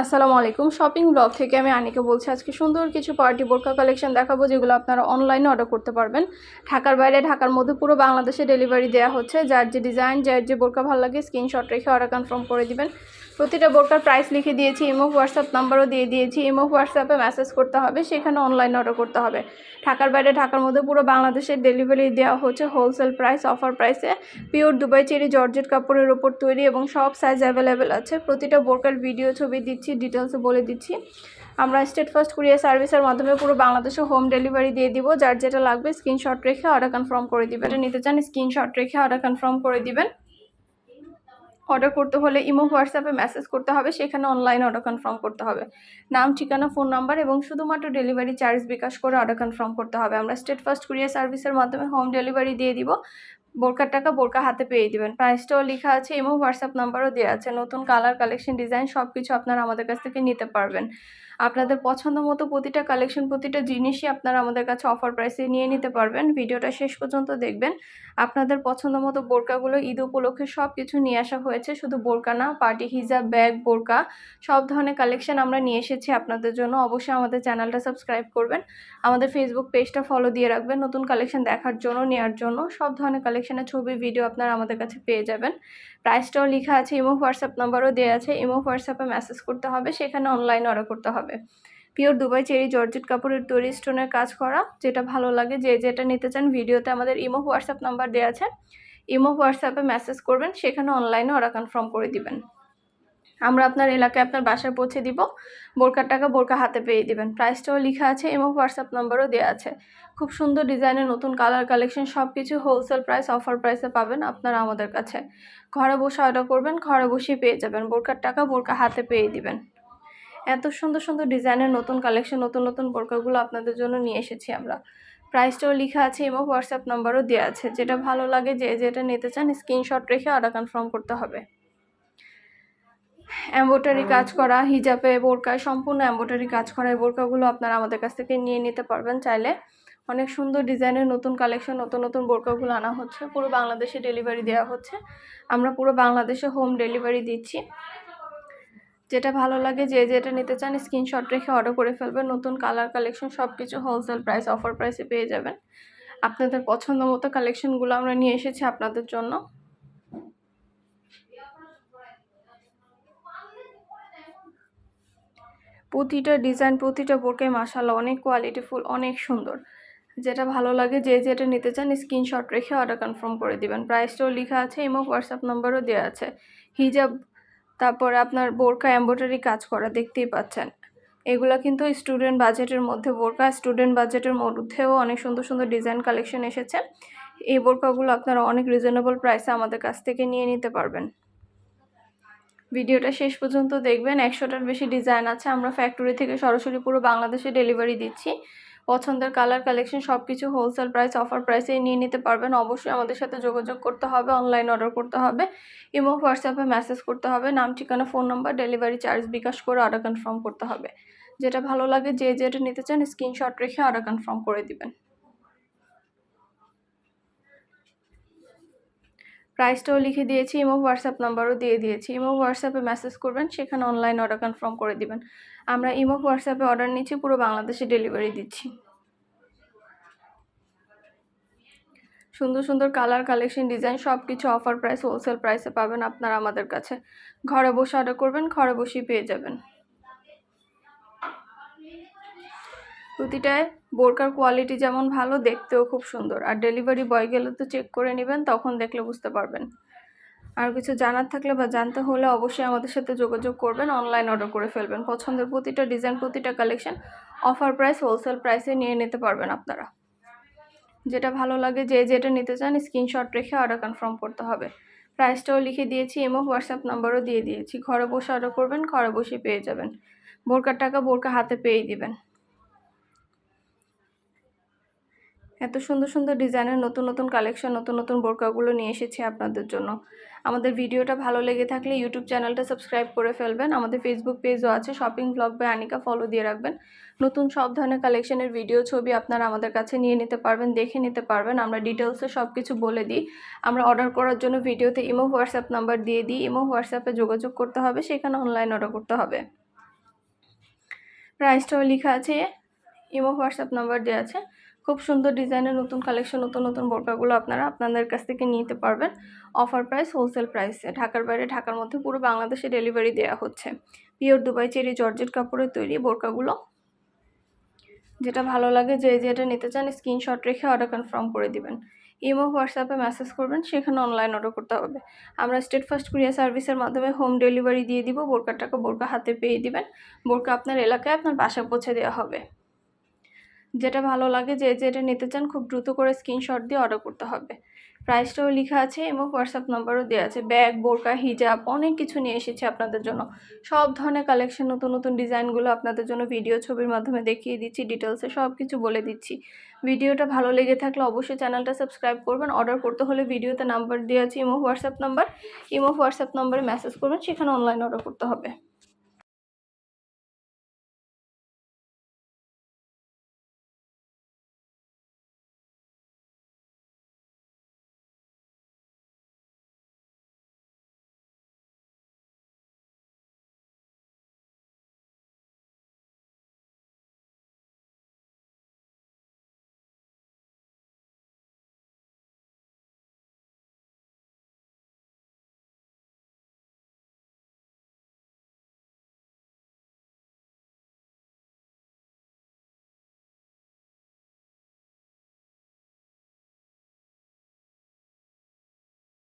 আসসালামু আলাইকুম। Shopping blog থেকে আমি আনিকে বলছি, আজকে সুন্দর কিছু পার্টি বোরকা কালেকশন দেখাবো, যেগুলো আপনারা অনলাইনে অর্ডার করতে পারবেন। ঢাকার বাইরে, ঢাকার মধ্যে পুরো বাংলাদেশে ডেলিভারি দেওয়া হচ্ছে। যার যে ডিজাইন যার যে বোরকা ভালো লাগে স্ক্রিনশট রেখে অর্ডার কনফার্ম করে দিবেন। প্রতিটা বোরকার প্রাইস লিখে দিয়েছি ইমো হোয়াটসঅ্যাপ নাম্বারও দিয়ে দিয়েছি। ইমো হোয়াটসঅ্যাপে মেসেজ করতে হবে, সেখানে অনলাইনে অর্ডার করতে হবে। ঢাকার বাইরে, ঢাকার মধ্যে পুরো বাংলাদেশের ডেলিভারি দেওয়া হচ্ছে হোলসেল প্রাইস অফার প্রাইসে পিওর দুবাই চেরি জর্জেট কাপড়ের ওপর তৈরি এবং সব সাইজ অ্যাভেলেবেল আছে। প্রতিটা বোরকার ভিডিও ছবি দিচ্ছি। ডিটেলসে বলে দিচ্ছি। আমরা স্টেট ফার্স্ট কুরিয়ার সার্ভিসের মাধ্যমে পুরো বাংলাদেশে হোম ডেলিভারি দিয়ে দিব। যার যেটা লাগবে স্ক্রিনশট রেখে অর্ডার কনফার্ম করে দিবেন। এটা নিতে চান স্ক্রিনশট রেখে অর্ডার কনফার্ম করে দিবেন। অর্ডার করতে হলে ইমো, হোয়াটসঅ্যাপে মেসেজ করতে হবে। সেখানে অনলাইনে অর্ডার কনফার্ম করতে হবে। নাম, ঠিকানা ফোন নাম্বার এবং শুধুমাত্র ডেলিভারি চার্জ বিকাশ করে অর্ডার কনফার্ম করতে হবে। আমরা স্টেট ফার্স্ট কুরিয়ার সার্ভিসের মাধ্যমে হোম ডেলিভারি দিয়ে দিব। বোরকার টাকা বোরকা হাতে পেয়ে দেবেন। প্রাইসটাও লেখা আছে এবং হোয়াটসঅ্যাপ নাম্বারও দেওয়া আছে। নতুন কালার, কালেকশন, ডিজাইন সব কিছু আপনারা আমাদের কাছ থেকে নিতে পারবেন। আপনাদের পছন্দ মতো প্রতিটা কালেকশন প্রতিটা জিনিসই আপনারা আমাদের কাছে অফার প্রাইসে নিয়ে নিতে পারবেন। ভিডিওটা শেষ পর্যন্ত দেখবেন। আপনাদের পছন্দ মতো বোরকাগুলো ঈদ উপলক্ষে সব কিছু নিয়ে আসা হয়েছে। শুধু বোরকা না পার্টি হিজাব, ব্যাগ, বোরকা, সব ধরনের কালেকশন আমরা নিয়ে এসেছি আপনাদের জন্য। অবশ্যই আমাদের চ্যানেলটা সাবস্ক্রাইব করবেন। আমাদের ফেসবুক পেজটা ফলো দিয়ে রাখবেন। নতুন কালেকশন দেখার জন্য নেওয়ার জন্য সব ধরনের কালেকশনের ছবি ভিডিও আপনারা আমাদের কাছে পেয়ে যাবেন। প্রাইসটাও লেখা আছে ইমো হোয়াটসঅ্যাপ নাম্বারও দেওয়া আছে। ইমো হোয়াটসঅ্যাপে মেসেজ করতে হবে, সেখানে অনলাইন অর্ডার করতে হবে। পিওর দুবাই চেরি জর্জেট কাপড়ের তৈরি স্টোনের কাজ করা, যেটা ভালো লাগে। যে যেটা নিতে চান ভিডিওতে আমাদের ইমো, হোয়াটসঅ্যাপ নাম্বার দেওয়া আছে। ইমো, হোয়াটসঅ্যাপে মেসেজ করবেন, সেখানে অনলাইনে ওরা কনফার্ম করে দিবেন। আমরা আপনার এলাকায় আপনার বাসায় পৌঁছে দিব। বোরকার টাকা বোরকা হাতে পেয়ে দিবেন। প্রাইসটাও লেখা আছে এবং হোয়াটসঅ্যাপ নাম্বারও দেওয়া আছে। খুব সুন্দর ডিজাইনের নতুন কালার কালেকশন সব কিছু হোলসেল প্রাইস, অফার প্রাইসে পাবেন আপনারা আমাদের কাছে। ঘরে বসে অর্ডার করবেন, ঘরে বসেই পেয়ে যাবেন। বোরকার টাকা বোরকা হাতে পেয়ে দিবেন। এত সুন্দর সুন্দর ডিজাইনের নতুন কালেকশন নতুন নতুন বোরকাগুলো আপনাদের জন্য নিয়ে এসেছি আমরা। প্রাইসটাও লেখা আছে এবং হোয়াটসঅ্যাপ নাম্বারও দেওয়া আছে। যেটা ভালো লাগে যে, যেটা নিতে চান স্ক্রিনশট রেখে অর্ডার কনফার্ম করতে হবে। এম্বোটারি কাজ করা, হিজাবে বোরকায় সম্পূর্ণ এম্বোটারি কাজ করা, এই বোরকাগুলো আপনারা আমাদের কাছ থেকে নিয়ে নিতে পারবেন চাইলে। অনেক সুন্দর ডিজাইনের নতুন কালেকশন নতুন নতুন বোরকাগুলো আনা হচ্ছে। পুরো বাংলাদেশে ডেলিভারি দেওয়া হচ্ছে। আমরা পুরো বাংলাদেশে হোম ডেলিভারি দিচ্ছি। যেটা ভালো লাগে, যে যেটা নিতে চান স্ক্রিনশট রেখে অর্ডার করে ফেলবেন। নতুন কালার কালেকশন সব কিছু হোলসেল প্রাইস অফার প্রাইসে পেয়ে যাবেন। আপনাদের পছন্দ মতো কালেকশনগুলো আমরা নিয়ে এসেছি আপনাদের জন্য। প্রতিটা ডিজাইন প্রতিটা বোরকায় মাসাল্লাহ অনেক কোয়ালিটিফুল অনেক সুন্দর। যেটা ভালো লাগে, যে যেটা নিতে চান স্ক্রিনশট রেখে অর্ডার কনফার্ম করে দিবেন। প্রাইসটাও লেখা আছে এবং হোয়াটসঅ্যাপ নাম্বারও দেওয়া আছে। হিজাব তারপরে আপনার বোরকা এম্ব্রয়ডারি কাজ করা দেখতেই পাচ্ছেন। এগুলো কিন্তু স্টুডেন্ট বাজেটের মধ্যে বোরকা স্টুডেন্ট বাজেটের মধ্যেও অনেক সুন্দর সুন্দর ডিজাইন কালেকশন এসেছে। এই বোরকাগুলো আপনারা অনেক রিজনেবল প্রাইসে আমাদের কাছ থেকে নিয়ে নিতে পারবেন। ভিডিওটা শেষ পর্যন্ত দেখবেন। একশোটার বেশি ডিজাইন আছে। আমরা ফ্যাক্টরি থেকে সরাসরি পুরো বাংলাদেশে ডেলিভারি দিচ্ছি। পছন্দের কালার কালেকশন সব কিছু হোলসেল প্রাইস অফার প্রাইসেই নিয়ে নিতে পারবেন। অবশ্যই আমাদের সাথে যোগাযোগ করতে হবে অনলাইন অর্ডার করতে হবে ইমো হোয়াটসঅ্যাপে মেসেজ করতে হবে, নাম, ঠিকানা phone number delivery charge bKash করে অর্ডার কনফার্ম করতে হবে। যেটা ভালো লাগে, যে যেটা নিতে চান স্ক্রিনশট রেখে অর্ডার কনফার্ম করে দিবেন। প্রাইসটাও লিখে দিয়েছি ইমো হোয়াটসঅ্যাপ নাম্বারও দিয়ে দিয়েছি। ইমো হোয়াটসঅ্যাপে মেসেজ করবেন, সেখানে অনলাইন অর্ডার কনফার্ম করে দিবেন। আমরা ইমো হোয়াটসঅ্যাপে অর্ডার নিচ্ছি, পুরো বাংলাদেশে ডেলিভারি দিচ্ছি। সুন্দর সুন্দর কালার কালেকশন ডিজাইন সব কিছু অফার প্রাইস হোলসেল প্রাইসে পাবেন আপনারা আমাদের কাছে। ঘরে বসে অর্ডার করবেন, ঘরে বসেই পেয়ে যাবেন। প্রতিটায় বোরকার কোয়ালিটি যেমন ভালো, দেখতেও খুব সুন্দর। আর ডেলিভারি বয় গেলে তো চেক করে নেবেন, তখন দেখলে বুঝতে পারবেন। আর কিছু জানার থাকলে বা জানতে হলে অবশ্যই আমাদের সাথে যোগাযোগ করবেন অনলাইন অর্ডার করে ফেলবেন। পছন্দের প্রতিটা ডিজাইন প্রতিটা কালেকশন অফার প্রাইস হোলসেল প্রাইসে নিয়ে নিতে পারবেন আপনারা। যেটা ভালো লাগে, যে যেটা নিতে চান স্ক্রিনশট রেখে অর্ডার কনফার্ম করতে হবে। প্রাইসটাও লিখে দিয়েছি এবং হোয়াটসঅ্যাপ নাম্বারও দিয়ে দিয়েছি। ঘরে বসে অর্ডার করবেন, ঘরে বসে পেয়ে যাবেন। বোরকার টাকা বোরকা হাতে পেয়ে দিবেন। এত সুন্দর সুন্দর ডিজাইনের নতুন নতুন কালেকশন, নতুন নতুন বোরকাগুলো নিয়ে এসেছি আপনাদের জন্য। আমাদের ভিডিওটা ভালো লেগে থাকলে ইউটিউব চ্যানেলটা সাবস্ক্রাইব করে ফেলবেন। আমাদের ফেসবুক পেজও আছে shopping blog by Anika follow দিয়ে রাখবেন। নতুন সব ধরনের কালেকশনের ভিডিও ছবি আপনারা আমাদের কাছে নিয়ে নিতে পারবেন, দেখে নিতে পারবেন। আমরা ডিটেলসে সব কিছু বলে দিই। আমরা অর্ডার করার জন্য ভিডিওতে ইমো, হোয়াটসঅ্যাপ নাম্বার দিয়ে দিই। ইমো, হোয়াটসঅ্যাপে যোগাযোগ করতে হবে, সেখানে অনলাইন অর্ডার করতে হবে। প্রাইসটাও লেখা আছে, ইমো, হোয়াটসঅ্যাপ নাম্বার দেওয়া আছে। খুব সুন্দর ডিজাইনের নতুন কালেকশন, নতুন নতুন বোরকাগুলো আপনারা আপনাদের কাছ থেকে নিতে পারবেন। অফার প্রাইস হোলসেল প্রাইসে ঢাকার বাইরে, ঢাকার মধ্যে পুরো বাংলাদেশে ডেলিভারি দেওয়া হচ্ছে। পিওর দুবাই চেরি জর্জেট কাপড়ের তৈরি বোরকাগুলো। যেটা ভালো লাগে, যে যেটা নিতে চান স্ক্রিনশট রেখে অর্ডার কনফার্ম করে দিবেন। ইমো, হোয়াটসঅ্যাপে মেসেজ করবেন, সেখানে অনলাইন অর্ডার করতে হবে। আমরা স্টেট ফার্স্ট কুরিয়ার সার্ভিসের মাধ্যমে হোম ডেলিভারি দিয়ে দিব। বোরকার টাকা বোরকা হাতে পেয়ে দিবেন। বোরকা আপনার এলাকায়, আপনার বাসা পৌঁছে দেওয়া হবে। যেটা ভালো লাগে যে যেটা নিতে চান, খুব দ্রুত করে স্ক্রিনশট দিয়ে অর্ডার করতে হবে। প্রাইসটাও লেখা আছে এবং হোয়াটসঅ্যাপ নাম্বারও দেওয়া আছে। ব্যাগ, বোরকা হিজাব অনেক কিছু নিয়ে এসেছি আপনাদের জন্য। সব ধরনের কালেকশন নতুন নতুন ডিজাইনগুলো আপনাদের জন্য ভিডিও ছবির মাধ্যমে দেখিয়ে দিচ্ছি ডিটেলসে সব কিছু বলে দিচ্ছি। ভিডিওটা ভালো লেগে থাকলে অবশ্যই চ্যানেলটা সাবস্ক্রাইব করবেন। অর্ডার করতে হলে ভিডিওতে নাম্বার দেওয়া আছে imo WhatsApp number imo WhatsApp নাম্বারে মেসেজ করবেন, সেখানে অনলাইন অর্ডার করতে হবে।